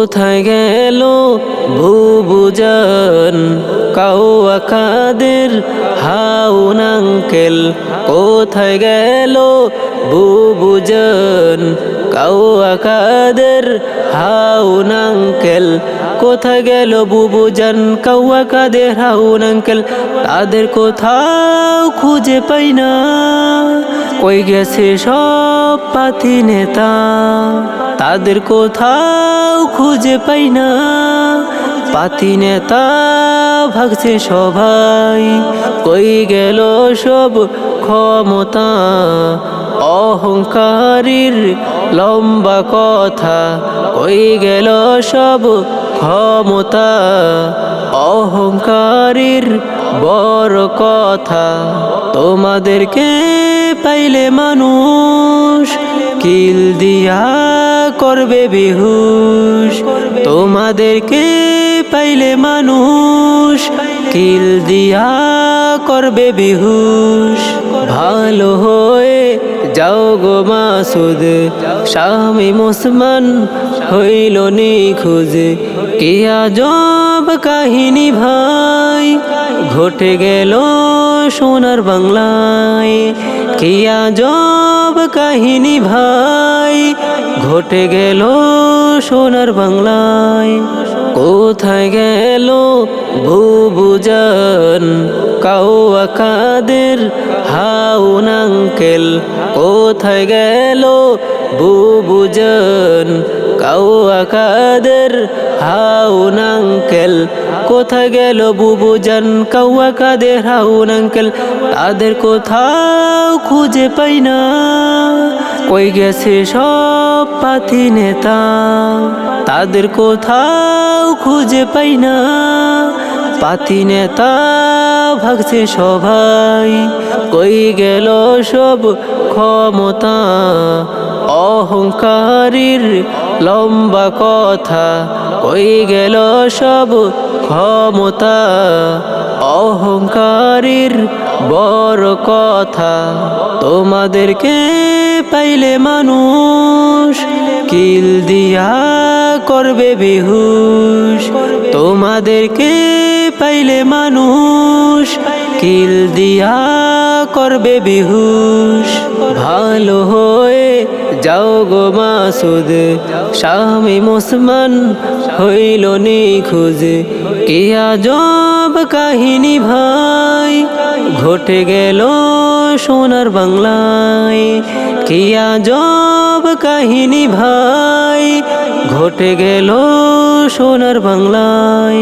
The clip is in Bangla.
কোথায় গেল বুবুজান কাউয়া কাদের হাউন আঙ্কেল কোথায় গেল বুবুজান কাউয়া কাদের হাউন আঙ্কেল কোথায় গেল বুবুজান কাউয়া কাদের হাউন আঙ্কেল তাদের কোথাও খুঁজে পাই না। কই গেছে সব পাতি নেতা? তাদের কোথাও খুঁজে পাই না। পাতি নেতা ভাগছে সবাই। কই গেল সব ক্ষমতা? অহংকারীর লম্বা কথা। কই গেল সব ক্ষমতা? অহংকারীর বড় কথা। তোমাদেরকে পাইলে মানুষ কিল দিয়া করবে বিহুশ। তোমাদেরকে পাইলে মানুষ কিল দিয়া করবে বিহুশ। ভালো হয়ে যাও গো মাসুদ স্বামী মুসমান হইল নিখোঁজ। কিয়া জব কাহিনী ভাই, ঘটে গেল সোনার বাংলায়। কিয়া জব কাহিনী ভাই। ঘটে গেল সোনার বাংলায়। কোথায় গেল ভুবুজন কাউয়া কাদের হাউন কোথায় গেল বুবুজান কাউয়া কাদের হাউন আঙ্কেল কোথায় গেল বুবুজান কাউয়া কাদের হাউন আঙ্কেল তাদের কোথাও খুঁজে পাই না। কই গেছে সব পাতি নেতা? তাদের কোথাও খুঁজে পাই না। পাতি নেতা ভাগছে সবাই। কই গেল সব ক্ষমতা? অহংকারীর লম্বা কথা কই গেল সব ক্ষমতা? অহংকারীর বড় কথা, তোমাদেরকে পাইলে মানুষ কিল দিয়া করবে বিহুষ তোমাদেরকে পাইলে মানুষ কিল দিয়া করবে বিহুষ ভালো হয়ে যাও গো মাসুদ স্বামী মুসমান হইল নিখোঁজ। কিয়া জব কাহিনী ভাই, ঘটে গেল সোনার বাংলায়। কিয়া জব কাহিনী ভাই, ঘটে গেল সোনার বাংলায়।